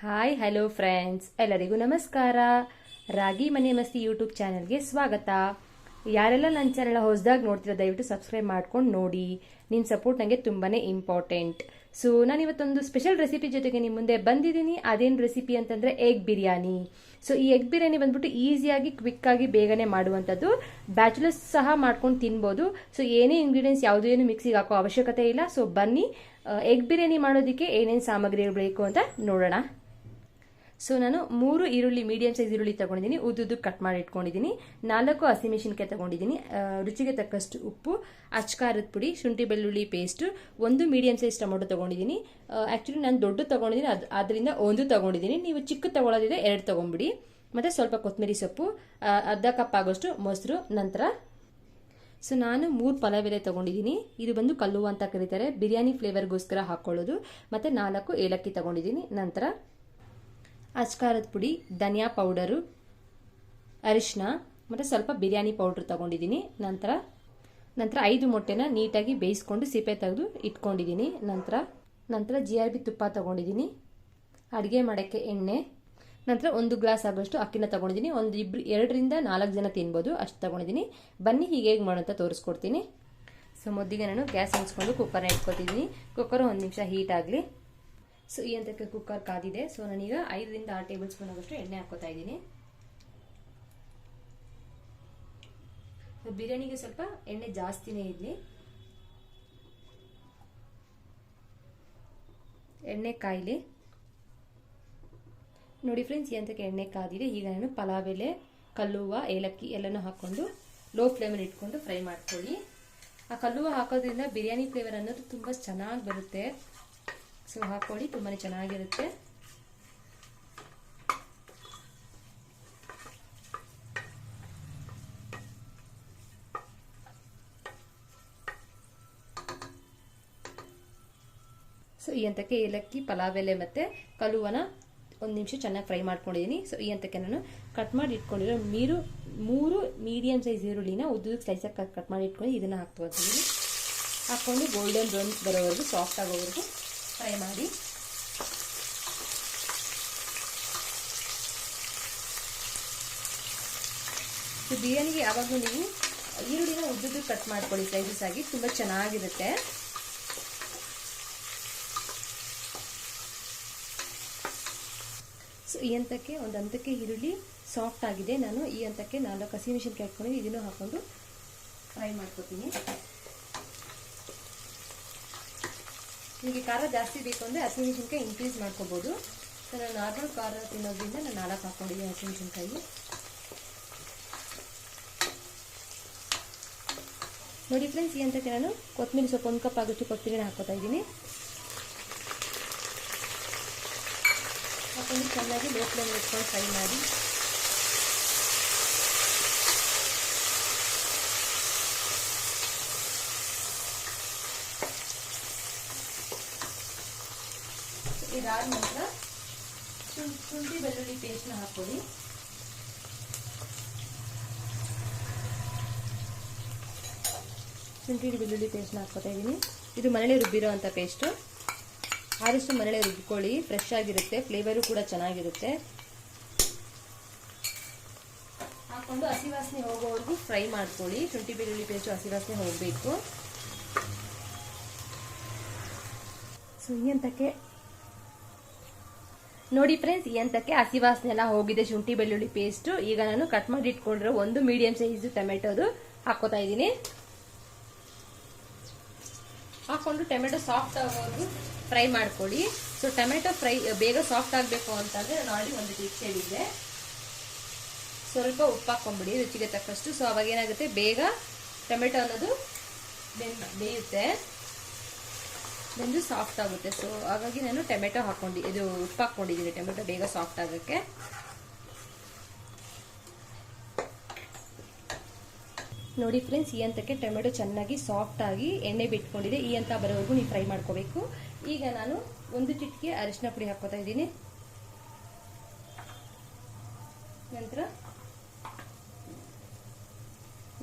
Hi hello friends ಎಲ್ಲರಿಗೂ ನಮಸ್ಕಾರ. ರಾಗಿ ಮನೆ ಮಸ್ತಿ ಯೂಟ್ಯೂಬ್ ಚಾನಲ್ಗೆ ಸ್ವಾಗತ. ಯಾರೆಲ್ಲ ನನ್ನ ಚಾನಲ್ ಹೊಸದಾಗಿ ನೋಡ್ತೀರ ದಯವಿಟ್ಟು ಸಬ್ಸ್ಕ್ರೈಬ್ ಮಾಡ್ಕೊಂಡು ನೋಡಿ. ನಿಮ್ಮ ಸಪೋರ್ಟ್ ನನಗೆ ತುಂಬಾ ಇಂಪಾರ್ಟೆಂಟ್ ಸೊ ನಾನು ಇವತ್ತೊಂದು ಸ್ಪೆಷಲ್ ರೆಸಿಪಿ ಜೊತೆಗೆ ನಿಮ್ಮ ಮುಂದೆ ಬಂದಿದ್ದೀನಿ. ಅದೇನು ರೆಸಿಪಿ ಅಂತಂದರೆ ಎಗ್ ಬಿರಿಯಾನಿ. ಸೊ ಈ ಎಗ್ ಬಿರಿಯಾನಿ ಬಂದ್ಬಿಟ್ಟು ಈಸಿಯಾಗಿ ಕ್ವಿಕ್ಕಾಗಿ ಬೇಗನೆ ಮಾಡುವಂಥದ್ದು. ಬ್ಯಾಚುಲರ್ಸ್ ಸಹ ಮಾಡ್ಕೊಂಡು ತಿನ್ಬೋದು. ಸೊ ಏನೇ ಇಂಗ್ರೀಡಿಯೆಂಟ್ಸ್ ಯಾವುದೇ ಏನು ಮಿಕ್ಸಿಗೆ ಹಾಕೋ ಅವಶ್ಯಕತೆ ಇಲ್ಲ. ಸೊ ಬನ್ನಿ ಎಗ್ ಬಿರಿಯಾನಿ ಮಾಡೋದಕ್ಕೆ ಏನೇನು ಸಾಮಗ್ರಿಗಳು ಬೇಕು ಅಂತ ನೋಡೋಣ. ಸೊ ನಾನು ಮೂರು ಈರುಳ್ಳಿ ಮೀಡಿಯಂ ಸೈಜ್ ಈರುಳ್ಳಿ ತಗೊಂಡಿದ್ದೀನಿ. ಉದ್ದುದ್ದು ಕಟ್ ಮಾಡಿ ಇಟ್ಕೊಂಡಿದ್ದೀನಿ. ನಾಲ್ಕು ಹಸಿಮೆಣಸಿನ್ಕಾಯಿ ತಗೊಂಡಿದ್ದೀನಿ. ರುಚಿಗೆ ತಕ್ಕಷ್ಟು ಉಪ್ಪು, ಅಚ್ಕಾರದ ಪುಡಿ, ಶುಂಠಿ ಬೆಳ್ಳುಳ್ಳಿ ಪೇಸ್ಟು ಒಂದು ಮೀಡಿಯಂ ಸೈಜ್ ಟೊಮೊಟೊ ತಗೊಂಡಿದ್ದೀನಿ. ಆ್ಯಕ್ಚುಲಿ ನಾನು ದೊಡ್ಡ ತಗೊಂಡಿದ್ದೀನಿ, ಅದು ಅದರಿಂದ ಒಂದು ತಗೊಂಡಿದ್ದೀನಿ. ನೀವು ಚಿಕ್ಕ ತಗೊಳ್ಳೋದಿದೆ ಎರಡು ತೊಗೊಂಬಿಡಿ. ಮತ್ತು ಸ್ವಲ್ಪ ಕೊತ್ತಂಬರಿ ಸೊಪ್ಪು ಅರ್ಧ ಕಪ್ ಆಗೋಷ್ಟು ಮೊಸರು, ನಂತರ ಸೊ ನಾನು ಮೂರು ಪಲಾವ್ ಎಲೆ ತೊಗೊಂಡಿದ್ದೀನಿ. ಇದು ಬಂದು ಕಲ್ಲುವ ಅಂತ ಕರೀತಾರೆ. ಬಿರಿಯಾನಿ ಫ್ಲೇವರ್ಗೋಸ್ಕರ ಹಾಕ್ಕೊಳ್ಳೋದು ಮತ್ತು ನಾಲ್ಕು ಏಲಕ್ಕಿ ತಗೊಂಡಿದ್ದೀನಿ. ನಂತರ ಅಚ್ಕಾರದ ಪುಡಿ, ಧನಿಯಾ ಪೌಡರು ಅರಿಶಿನ ಮತ್ತು ಸ್ವಲ್ಪ ಬಿರಿಯಾನಿ ಪೌಡ್ರ್ ತೊಗೊಂಡಿದ್ದೀನಿ. ನಂತರ ನಂತರ ಐದು ಮೊಟ್ಟೆನ ನೀಟಾಗಿ ಬೇಯಿಸ್ಕೊಂಡು ಸಿಪ್ಪೆ ತೆಗೆದು ಇಟ್ಕೊಂಡಿದ್ದೀನಿ. ನಂತರ ನಂತರ ಜಿ ಆರ್ ಬಿ ತುಪ್ಪ ತಗೊಂಡಿದ್ದೀನಿ. ಅಡುಗೆ ಮಾಡೋಕ್ಕೆ ಎಣ್ಣೆ. ನಂತರ ಒಂದು ಗ್ಲಾಸ್ ಆಗೋಷ್ಟು ಅಕ್ಕಿನ ತಗೊಂಡಿದ್ದೀನಿ. ಒಂದು ಇಬ್ಬರು ಎರಡರಿಂದ ನಾಲ್ಕು ಜನ ತಿನ್ಬೋದು. ಅಷ್ಟು ತಗೊಂಡಿದ್ದೀನಿ. ಬನ್ನಿ ಹೀಗೆ ಹೇಗೆ ಮಾಡೋಂತ ತೋರಿಸ್ಕೊಡ್ತೀನಿ. ಸೊ ಮೊದಲಿಗೆ ನಾನು ಗ್ಯಾಸ್ ಹಂಚ್ಕೊಂಡು ಕುಕ್ಕರ್ನ ಇಟ್ಕೊತಿದ್ದೀನಿ. ಕುಕ್ಕರ್ ಒಂದು ನಿಮಿಷ ಹೀಟ್ ಆಗಲಿ. ಸೊ ಈ ಹಂತಕ್ಕೆ ಕುಕ್ಕರ್ ಕಾದಿದೆ. ಸೊ ನಾನೀಗ ಐದರಿಂದ ಆರು ಟೇಬಲ್ ಸ್ಪೂನ್ ಆಗೋಷ್ಟು ಎಣ್ಣೆ ಹಾಕೋತಾ ಇದ್ದೀನಿ. ಬಿರಿಯಾನಿಗೆ ಸ್ವಲ್ಪ ಎಣ್ಣೆ ಜಾಸ್ತಿನೇ ಇರಲಿ. ಎಣ್ಣೆ ಕಾಯಿಲಿ. ನೋಡಿ ಫ್ರೆಂಡ್ಸ್ ಈ ಹಂತಕ್ಕೆ ಎಣ್ಣೆ ಕಾದಿದೆ. ಈಗ ನಾನು ಪಲಾವ್ ಎಲೆ, ಕಲ್ಲುವ, ಏಲಕ್ಕಿ ಎಲ್ಲನೂ ಹಾಕ್ಕೊಂಡು ಲೋ ಫ್ಲೇಮಲ್ಲಿ ಇಟ್ಕೊಂಡು ಫ್ರೈ ಮಾಡ್ಕೊಳ್ಳಿ. ಆ ಕಲ್ಲುವ ಹಾಕೋದ್ರಿಂದ ಬಿರಿಯಾನಿ ಫ್ಲೇವರ್ ಅನ್ನೋದು ತುಂಬ ಚೆನ್ನಾಗಿ ಬರುತ್ತೆ. ಸೊ ಹಾಕೊಳ್ಳಿ ತುಂಬಾ ಚೆನ್ನಾಗಿರುತ್ತೆ. ಸೊ ಈ ಹಂತಕ್ಕೆ ಏಲಕ್ಕಿ, ಪಲಾವ್ ಎಲೆ ಮತ್ತು ಕಲುವನ ಒಂದು ನಿಮಿಷ ಚೆನ್ನಾಗಿ ಫ್ರೈ ಮಾಡ್ಕೊಂಡಿದ್ದೀನಿ ಸೊ ಈ ಹಂತಕ್ಕೆ ನಾನು ಕಟ್ ಮಾಡಿ ಇಟ್ಕೊಂಡಿರೋ ಮೀರು, ಮೂರು ಮೀಡಿಯಮ್ ಸೈಜ್ ಈರುಳ್ಳಿನ ಉದ್ದುದಕ್ಕೆ ಸ್ಲೈಸಾಗಿ ಕಟ್ ಕಟ್ ಮಾಡಿ ಇಟ್ಕೊಂಡು ಇದನ್ನು ಹಾಕ್ತೀನಿ ಹಾಕ್ಕೊಂಡು ಗೋಲ್ಡನ್ ಬ್ರೌನ್ ಬರೋವರೆಗೂ ಸಾಫ್ಟ್ ಆಗೋವರೆಗೂ ಫ್ರೈ ಮಾಡಿ. ಬಿರಿಯಾನಿಗೆ ಯಾವಾಗಲೂ ನೀವು ಈರುಳ್ಳಿನ ಉದ್ದುದ್ದು ಕಟ್ ಮಾಡ್ಕೊಳ್ಳಿ ಸೈಜಸ್ ಆಗಿ. ತುಂಬ ಚೆನ್ನಾಗಿರುತ್ತೆ. ಸೊ ಈ ಹಂತಕ್ಕೆ ಒಂದು ಹಂತಕ್ಕೆ ಈರುಳ್ಳಿ ಸಾಫ್ಟ್ ಆಗಿದೆ. ನಾನು ಈ ಹಂತಕ್ಕೆ ನಾಲ್ಕು ಹಸಿಮೆಣಸಿನ್ಕಾಯಿ ಹಾಕ್ಕೊಂಡು ಇದನ್ನು ಹಾಕೊಂಡು ಫ್ರೈ ಮಾಡ್ಕೊತೀನಿ. ನಿಮಗೆ ಖಾರ ಜಾಸ್ತಿ ಬೇಕು ಅಂದರೆ ಹಸಿಮೆಣಸಿನ್ಕಾಯಿ ಇನ್ಕ್ರೀಸ್ ಮಾಡ್ಕೋಬೋದು. ಸೊ ನಾನು ನಾರ್ಮಲ್ ಖಾರ ತಿನ್ನೋದ್ರಿಂದ ನಾನು ನಾಲ್ಕು ಹಾಕ್ಕೊಂಡಿದ್ದೀನಿ ಹಸಿಮೆಣಸಿನ್ಕಾಯಿ ನೋಡಿ ಫ್ರೆಂಡ್ಸ್ ಈ ಹಂತಕ್ಕೆ ನಾನು ಕೊತ್ತಂಬರಿ ಸೊಪ್ಪು ಒಂದು ಕಪ್ ಆಗುತ್ತೆ ಕೊತ್ತಂಬರಿನ ಹಾಕೋತಾ ಇದ್ದೀನಿ. ಹಾಕೊಂಡು ಚೆನ್ನಾಗಿ ಲೋ ಫ್ಲೇಮ್ ಇಟ್ಕೊಂಡು ಫ್ರೈ ಮಾಡಿ. ಇದಾದ ನಂತರ ಶುಂಠಿ ಬೆಳ್ಳುಳ್ಳಿ ಪೇಸ್ಟ್ನ ಹಾಕ್ಕೊಳ್ಳಿ. ಶುಂಠಿ, ಬೆಳ್ಳುಳ್ಳಿ ಪೇಸ್ಟ್ನ ಹಾಕ್ಕೊತಾ ಇದ್ದೀನಿ. ಇದು ಮನೇಲಿ ರುಬ್ಬಿರೋ ಅಂಥ ಪೇಸ್ಟು ಆದಷ್ಟು ಮನೇಲೆ ರುಬ್ಬಿಕೊಳ್ಳಿ ಫ್ರೆಶ್ ಆಗಿರುತ್ತೆ. ಫ್ಲೇವರು ಕೂಡ ಚೆನ್ನಾಗಿರುತ್ತೆ. ಹಾಕ್ಕೊಂಡು ಹಸಿ ವಾಸನೆ ಹೋಗೋವರೆಗೂ ಫ್ರೈ ಮಾಡ್ಕೊಳ್ಳಿ. ಶುಂಠಿ, ಬೆಳ್ಳುಳ್ಳಿ ಪೇಸ್ಟು ಹಸಿ ವಾಸನೆ ಹೋಗಬೇಕು. ಸೊ ಈ ನೋಡಿ ಫ್ರೆಂಡ್ಸ್ ಈ ಹಂತಕ್ಕೆ ಹಸಿ ವಾಸನೆ ಹೋಗಿದೆ. ಶುಂಠಿ, ಬೆಳ್ಳುಳ್ಳಿ ಪೇಸ್ಟ್ ಈಗ ನಾನು ಕಟ್ ಮಾಡಿ ಇಟ್ಕೊಂಡಿರೋ ಒಂದು ಮೀಡಿಯಂ ಸೈಜ್ ಟೊಮೆಟೊದು ಹಾಕೋತಾ ಇದ್ದೀನಿ. ಹಾಕೊಂಡು ಟೊಮೆಟೊ ಸಾಫ್ಟ್ ಆಗೋದು ಫ್ರೈ ಮಾಡ್ಕೊಳ್ಳಿ. ಸೊ ಟೊಮೆಟೊ ಫ್ರೈ ಬೇಗ ಸಾಫ್ಟ್ ಆಗಬೇಕು ಅಂತಂದರೆ ನಾನು ಆಲ್ರೆಡಿ ಒಂದು ಟಿಪ್ಸ್ ಹೇಳಿದ್ದೆ ಸ್ವಲ್ಪ ಉಪ್ಪು ಹಾಕ್ಕೊಂಬಿಡಿ, ರುಚಿಗೆ ತಕ್ಕಷ್ಟು. ಸೊ ಅವಾಗ ಏನಾಗುತ್ತೆ? ಬೇಗ ಟೊಮೆಟೊ ಅನ್ನೋದು ಬೆಂದ ಬೇಯುತ್ತೆ. ಬೆಂದು ಸಾಫ್ಟ್ ಆಗುತ್ತೆ. ಸೊ ಹಾಗಾಗಿ ನಾನು ಟೊಮೆಟೊ ಹಾಕ್ಕೊಂಡು ಇದು ಉಪ್ಪು ಹಾಕ್ಕೊಂಡಿದ್ದೀನಿ ಟೊಮೆಟೊ ಬೇಗ ಸಾಫ್ಟ್ ಆಗೋಕ್ಕೆ. ನೋಡಿ ಫ್ರೆಂಡ್ಸ್ ಈ ಹಂತಕ್ಕೆ ಟೊಮೆಟೊ ಚೆನ್ನಾಗಿ ಸಾಫ್ಟ್ ಆಗಿ ಎಣ್ಣೆ ಬಿಟ್ಕೊಂಡಿದೆ. ಈ ಹಂತ ಬರೋವರೆಗೂ ನೀವು ಫ್ರೈ ಮಾಡ್ಕೋಬೇಕು. ಈಗ ನಾನು ಒಂದು ಚಿಟಿಕೆ ಅರಿಶಿನ ಪುಡಿ ಹಾಕೋತಾ ಇದ್ದೀನಿ. ನಂತರ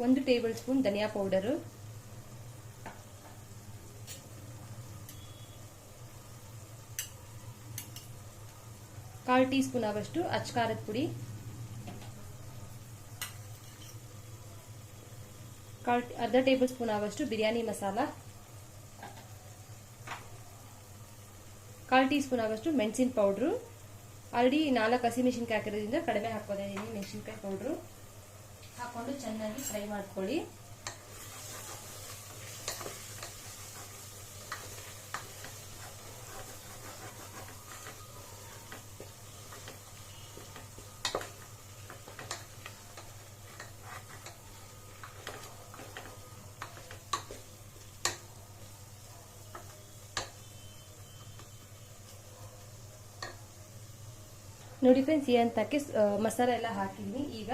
ಒಂದು ಟೇಬಲ್ ಸ್ಪೂನ್ ಧನಿಯಾ ಪೌಡರು ಕಾಲು ಟೀ ಸ್ಪೂನ್ ಆಗುವಷ್ಟು ಅಚ್ಕಾರದ ಪುಡಿ. ಕಾಲ್ ಅರ್ಧ ಟೇಬಲ್ ಸ್ಪೂನ್ ಆಗುವಷ್ಟು ಬಿರಿಯಾನಿ ಮಸಾಲ. ಕಾಲು ಟೀ ಸ್ಪೂನ್ ಆಗುವಷ್ಟು ಮೆಣಸಿನ ಪೌಡ್ರು. ಆಲ್ರೆಡಿ ನಾಲ್ಕು ಹಸಿಮೆಣಸಿನ್ಕಾಯಿ ಹಾಕಿರೋದ್ರಿಂದ ಕಡಿಮೆ ಹಾಕೋದೇ ಇದ್ದೀನಿ ಮೆಣಸಿನ್ಕಾಯಿ ಪೌಡ್ರು. ಹಾಕೊಂಡು ಚೆನ್ನಾಗಿ ಫ್ರೈ ಮಾಡ್ಕೊಳ್ಳಿ. ನೋಡಿ ಫ್ರೆಂಡ್ಸ್ ಈ ಹಂತಕ್ಕೆ ಮಸಾಲ ಎಲ್ಲ ಹಾಕಿದ್ದೀನಿ. ಈಗ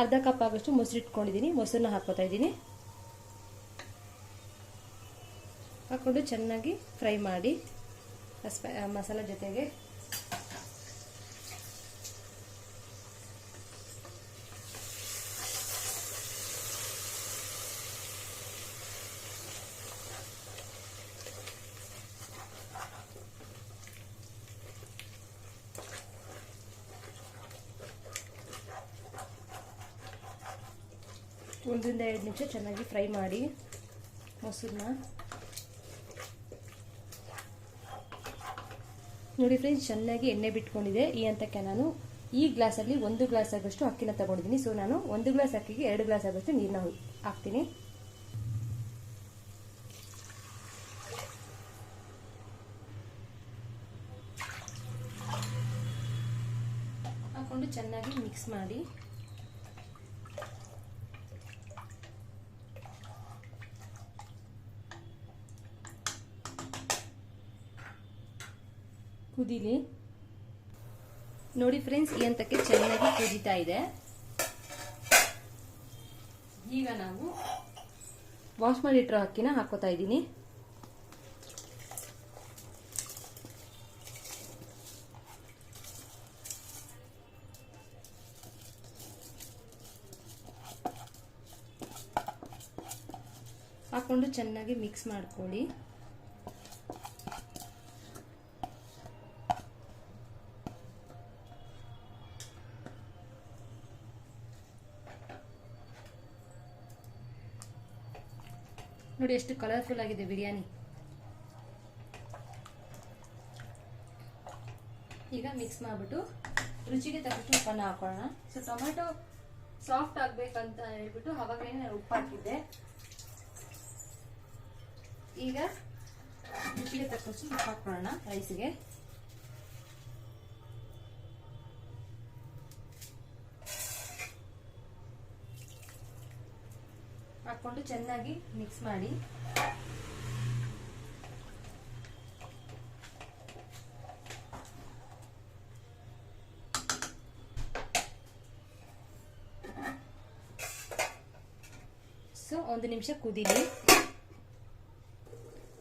ಅರ್ಧ ಕಪ್ ಆಗೋಷ್ಟು ಮೊಸರು ಇಟ್ಕೊಂಡಿದ್ದೀನಿ. ಮೊಸರನ್ನ ಹಾಕೋತಾ ಇದ್ದೀನಿ. ಹಾಕೊಂಡು ಚೆನ್ನಾಗಿ ಫ್ರೈ ಮಾಡಿ, ಮಸಾಲ ಜೊತೆಗೆ ಒಂದರಿಂದ ಎರಡು ನಿಮಿಷ ಚೆನ್ನಾಗಿ ಫ್ರೈ ಮಾಡಿ ಮೊಸರನ್ನ. ನೋಡಿ ಫ್ರೆಂಡ್ಸ್, ಚೆನ್ನಾಗಿ ಎಣ್ಣೆ ಬಿಟ್ಕೊಂಡಿದೆ ಈ ಹಂತಕ್ಕೆ ನಾನು. ಈ ಗ್ಲಾಸಲ್ಲಿ ಒಂದು ಗ್ಲಾಸ್ ಆಗೋಷ್ಟು ಅಕ್ಕಿನ ತಗೊಂಡಿದ್ದೀನಿ. ಸೊ ನಾನು ಒಂದು ಗ್ಲಾಸ್ ಅಕ್ಕಿಗೆ ಎರಡು ಗ್ಲಾಸ್ ಆಗೋಷ್ಟು ನೀರನ್ನ ಹಾಕ್ತೀನಿ. ಹಾಕ್ಕೊಂಡು ಚೆನ್ನಾಗಿ ಮಿಕ್ಸ್ ಮಾಡಿ. ಕುದೀಲಿ. ನೋಡಿ ಫ್ರೆಂಡ್ಸ್, ಈ ಹಂತಕ್ಕೆ ಚೆನ್ನಾಗಿ ಕುದೀತಾ ಇದೆ. ಈಗ ನಾವು ವಾಶ್ ಮಾಡಿಟ್ಟಿರೋ ಅಕ್ಕಿನ ಹಾಕೋತಾ ಇದ್ದೀನಿ. ಹಾಕೊಂಡು ಚೆನ್ನಾಗಿ ಮಿಕ್ಸ್ ಮಾಡ್ಕೊಳ್ಳಿ. ನೋಡಿ ಎಷ್ಟು ಕಲರ್ಫುಲ್ ಆಗಿದೆ ಬಿರಿಯಾನಿ. ಈಗ ಮಿಕ್ಸ್ ಮಾಡಿಬಿಟ್ಟು ರುಚಿಗೆ ತಕ್ಕಷ್ಟು ಉಪ್ಪನ್ನು ಹಾಕೋಣ ಸೊ ಟೊಮೆಟೊ ಸಾಫ್ಟ್ ಆಗ್ಬೇಕಂತ ಹೇಳ್ಬಿಟ್ಟು ಅವಾಗಲೇ ನಾನು ಉಪ್ಪು ಹಾಕಿದ್ದೆ. ಈಗ ರುಚಿಗೆ ತಕ್ಕಷ್ಟು ಉಪ್ಪು ಹಾಕೋಣ ರೈಸ್ಗೆ ಹಾಕೊಂಡು ಚೆನ್ನಾಗಿ ಮಿಕ್ಸ್ ಮಾಡಿ. ಸೊ ಒಂದು ನಿಮಿಷ ಕುದೀಲಿ.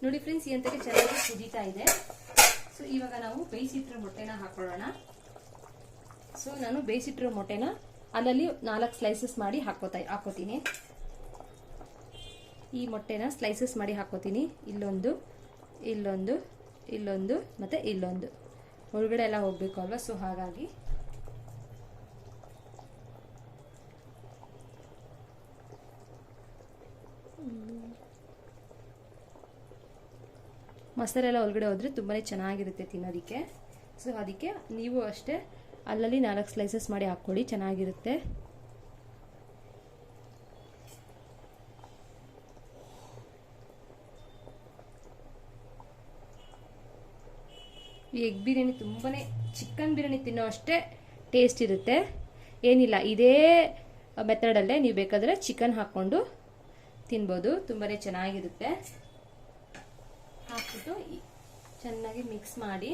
ನೋಡಿ ಫ್ರೆಂಡ್ಸ್ ಈ ಹಂತಕ್ಕೆ ಚೆನ್ನಾಗಿ ಕುದೀತಾ ಇದೆ. ಸೊ ಇವಾಗ ನಾವು ಬೇಯಿಸಿಟ್ಟಿರೋ ಮೊಟ್ಟೆನ ಹಾಕೊಳ್ಳೋಣ. ಸೊ ನಾನು ಬೇಯಿಸಿಟ್ಟಿರೋ ಮೊಟ್ಟೆನ ಅಲ್ಲಲ್ಲಿ ನಾಲ್ಕು ಸ್ಲೈಸಸ್ ಮಾಡಿ ಹಾಕೋತಾ ಹಾಕೋತೀನಿ. ಈ ಮೊಟ್ಟೆನ ಸ್ಲೈಸಸ್ ಮಾಡಿ ಹಾಕೋತೀನಿ. ಇಲ್ಲೊಂದು ಇಲ್ಲೊಂದು ಇಲ್ಲೊಂದು ಮತ್ತು ಇಲ್ಲೊಂದು. ಒಳಗಡೆ ಎಲ್ಲ ಹೋಗಬೇಕು ಅಲ್ವಾ? ಸೊ ಹಾಗಾಗಿ. ಮೊಸರೆಲ್ಲ ಒಳಗಡೆ ಹೋದರೆ ತುಂಬಾ ಚೆನ್ನಾಗಿರುತ್ತೆ ತಿನ್ನೋದಕ್ಕೆ. ಸೊ ಅದಕ್ಕೆ ನೀವು ಅಷ್ಟೇ ಅಲ್ಲಲ್ಲಿ ನಾಲ್ಕು ಸ್ಲೈಸಸ್ ಮಾಡಿ ಹಾಕ್ಕೊಳ್ಳಿ. ಚೆನ್ನಾಗಿರುತ್ತೆ. ಈ ಎಗ್ ಬಿರಿಯಾನಿ ತುಂಬಾ ಚಿಕನ್ ಬಿರಿಯಾನಿ ತಿನ್ನೋ ಅಷ್ಟೇ ಟೇಸ್ಟ್ ಇರುತ್ತೆ. ಏನಿಲ್ಲ, ಇದೇ ಮೆಥಡಲ್ಲೇ ನೀವು ಬೇಕಾದರೆ ಚಿಕನ್ ಹಾಕ್ಕೊಂಡು ತಿನ್ಬೋದು. ತುಂಬಾ ಚೆನ್ನಾಗಿರುತ್ತೆ. ಹಾಕ್ಬಿಟ್ಟು ಚೆನ್ನಾಗಿ ಮಿಕ್ಸ್ ಮಾಡಿ.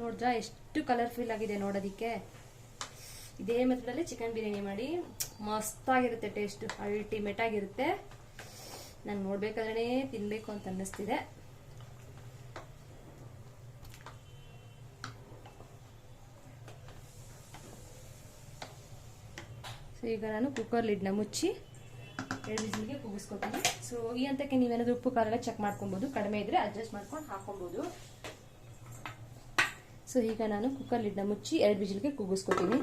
ನೋಡಿದ್ರಾ ಎಷ್ಟು ಕಲರ್ಫುಲ್ ಆಗಿದೆ ನೋಡೋದಕ್ಕೆ. ಇದೇ ಮೆಥಡಲ್ಲಿ ಚಿಕನ್ ಬಿರಿಯಾನಿ ಮಾಡಿ. ಮಸ್ತಾಗಿರುತ್ತೆ ಟೇಸ್ಟ್ ಅಲ್ಟಿಮೇಟ್ ಆಗಿರುತ್ತೆ. ನಂಗೆ ನೋಡ್ಬೇಕಾದ್ರೆ ತಿನ್ಬೇಕು ಅಂತ ಅನ್ನಿಸ್ತಿದೆ. ಸೊ ಈಗ ನಾನು ಕುಕ್ಕರ್ ಲಿಡ್ನ ಮುಚ್ಚಿ ಎರಡು ವಿಸಿಲ್ಗೆ ಕೂಗಿಸ್ಕೊತೀನಿ ಸೊ ಈ ಹಂತಕ್ಕೆ ನೀವೇನಾದ್ರೂ ಉಪ್ಪು ಖಾರ ಎಲ್ಲ ಚೆಕ್ ಮಾಡ್ಕೊಬೋದು. ಕಡಿಮೆ ಇದ್ರೆ ಅಡ್ಜಸ್ಟ್ ಮಾಡ್ಕೊಂಡು ಹಾಕೊಬೋದು. ಸೊ ಈಗ ನಾನು ಕುಕ್ಕರ್ ಲಿಡ್ನ ಮುಚ್ಚಿ ಎರಡು ವಿಜಿಲ್ಗೆ ಕೂಗಿಸ್ಕೊತೀನಿ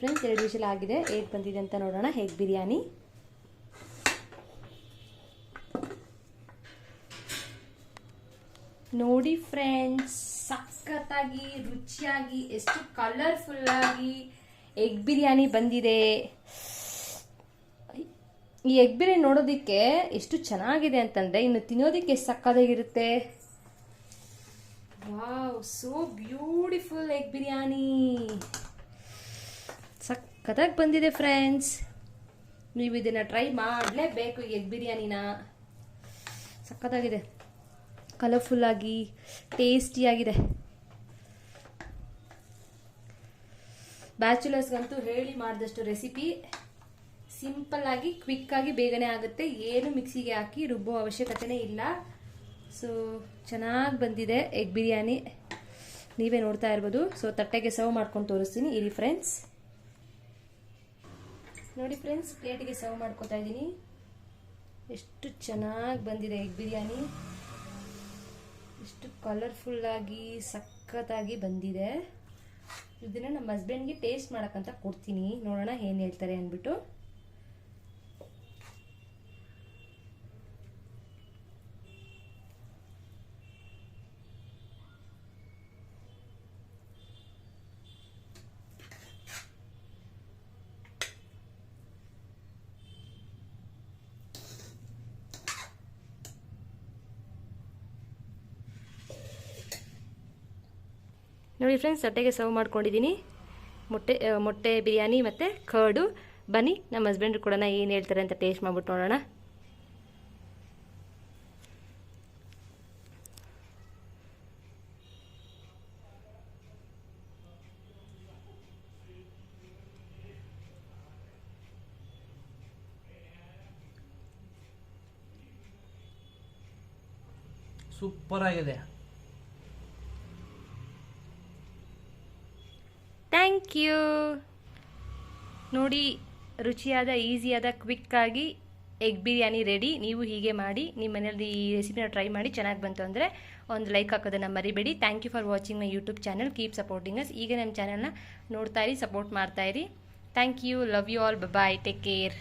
ಫ್ರೆಂಡ್ಸ್ ಎರಡು ವಿಷಲ್ ಆಗಿದೆ. ಹೇಗೆ ಬಂದಿದೆ ಅಂತ ನೋಡೋಣ. ಹೇಗೆ ಬಿರಿಯಾನಿ? ನೋಡಿ ಫ್ರೆಂಡ್ಸ್ ಸಖತ್ತಾಗಿ, ರುಚಿಯಾಗಿ, ಎಷ್ಟು ಕಲರ್ಫುಲ್ ಆಗಿ ಎಗ್ ಬಿರಿಯಾನಿ ಬಂದಿದೆ. ಈ ಎಗ್ ಬಿರಿಯಾನಿ ನೋಡೋದಕ್ಕೆ ಎಷ್ಟು ಚೆನ್ನಾಗಿದೆ ಅಂತಂದ್ರೆ ಇನ್ನು ತಿನ್ನೋದಕ್ಕೆ ಎಷ್ಟು ಸಕ್ಕದಾಗಿರುತ್ತೆ wow so beautiful egg biryani. ಸಖತ್ತಾಗಿ ಬಂದಿದೆ ಫ್ರೆಂಡ್ಸ್ ನೀವು ಇದನ್ನ ಟ್ರೈ ಮಾಡಲೇಬೇಕು ಎಗ್ ಬಿರಿಯಾನಿನ. ಸಖತ್ತಾಗಿದೆ. ಕಲರ್ಫುಲ್ಲಾಗಿ ಟೇಸ್ಟಿಯಾಗಿದೆ ಬ್ಯಾಚುಲರ್ಸ್ಗಂತೂ ಹೇಳಿ ಮಾಡಿದಷ್ಟು ರೆಸಿಪಿ ಸಿಂಪಲ್ ಆಗಿ ಕ್ವಿಕ್ ಆಗಿ ಬೇಗನೆ ಆಗುತ್ತೆ. ಏನು ಮಿಕ್ಸಿಗೆ ಹಾಕಿ ರುಬ್ಬೋ ಅವಶ್ಯಕತೆನೇ ಇಲ್ಲ. ಸೊ ಚೆನ್ನಾಗಿ ಬಂದಿದೆ ಎಗ್ ಬಿರಿಯಾನಿ. ನೀವೇ ನೋಡ್ತಾ ಇರ್ಬೋದು. ಸೊ ತಟ್ಟೆಗೆ ಸರ್ವ್ ಮಾಡ್ಕೊಂಡು ತೋರಿಸ್ತೀನಿ. ಇರಿ ಫ್ರೆಂಡ್ಸ್ ನೋಡಿ ಫ್ರೆಂಡ್ಸ್, ಪ್ಲೇಟಿಗೆ ಸರ್ವ್ ಮಾಡ್ಕೊತಾ ಇದ್ದೀನಿ. ಎಷ್ಟು ಚೆನ್ನಾಗಿ ಬಂದಿದೆ ಎಗ್ ಬಿರಿಯಾನಿ. ಎಷ್ಟು ಕಲರ್ಫುಲ್ಲಾಗಿ ಸಖತ್ತಾಗಿ ಬಂದಿದೆ. ಇದನ್ನು ನಮ್ಮ ಹಸ್ಬೆಂಡ್ಗೆ ಟೇಸ್ಟ್ ಮಾಡೋಕ್ಕಂತ ಕೊಡ್ತೀನಿ. ನೋಡೋಣ ಏನು ಹೇಳ್ತಾರೆ ಅಂದ್ಬಿಟ್ಟು. ನೋಡಿ ಫ್ರೆಂಡ್ಸ್ ಸಟ್ಟೆಗೆ ಸರ್ವ್ ಮಾಡ್ಕೊಂಡಿದ್ದೀನಿ ಮೊಟ್ಟೆ ಮೊಟ್ಟೆ ಬಿರಿಯಾನಿ ಮತ್ತು ಕರ್ಡು, ಬನ್ನಿ, ನಮ್ಮ ಹಸ್ಬೆಂಡ್ ಕೂಡ ಏನು ಹೇಳ್ತಾರೆ ಅಂತ ಟೇಸ್ಟ್ ಮಾಡ್ಬಿಟ್ಟು ನೋಡೋಣ. ಸೂಪರ್ ಆಗಿದೆ. Thank you. ನೋಡಿ, ರುಚಿಯಾದ, ಈಸಿಯಾದ ಕ್ವಿಕ್ಕಾಗಿ ಎಗ್ ಬಿರಿಯಾನಿ ರೆಡಿ ನೀವು ಹೀಗೆ ಮಾಡಿ, ನಿಮ್ಮ ಮನೆಯಲ್ಲಿ ಈ ರೆಸಿಪಿನ ಟ್ರೈ ಮಾಡಿ, ಚೆನ್ನಾಗಿ ಬಂತು ಅಂದರೆ ಒಂದು ಲೈಕ್ ಹಾಕೋದನ್ನು ಮರಿಬೇಡಿ. Thank you for watching my YouTube channel keep supporting us ಈಗ ನಮ್ಮ ಚಾನಲ್ನ ನೋಡ್ತಾ ಇರಿ ಸಪೋರ್ಟ್ ಮಾಡ್ತಾ ಇರಿ. Thank you love you all bye take care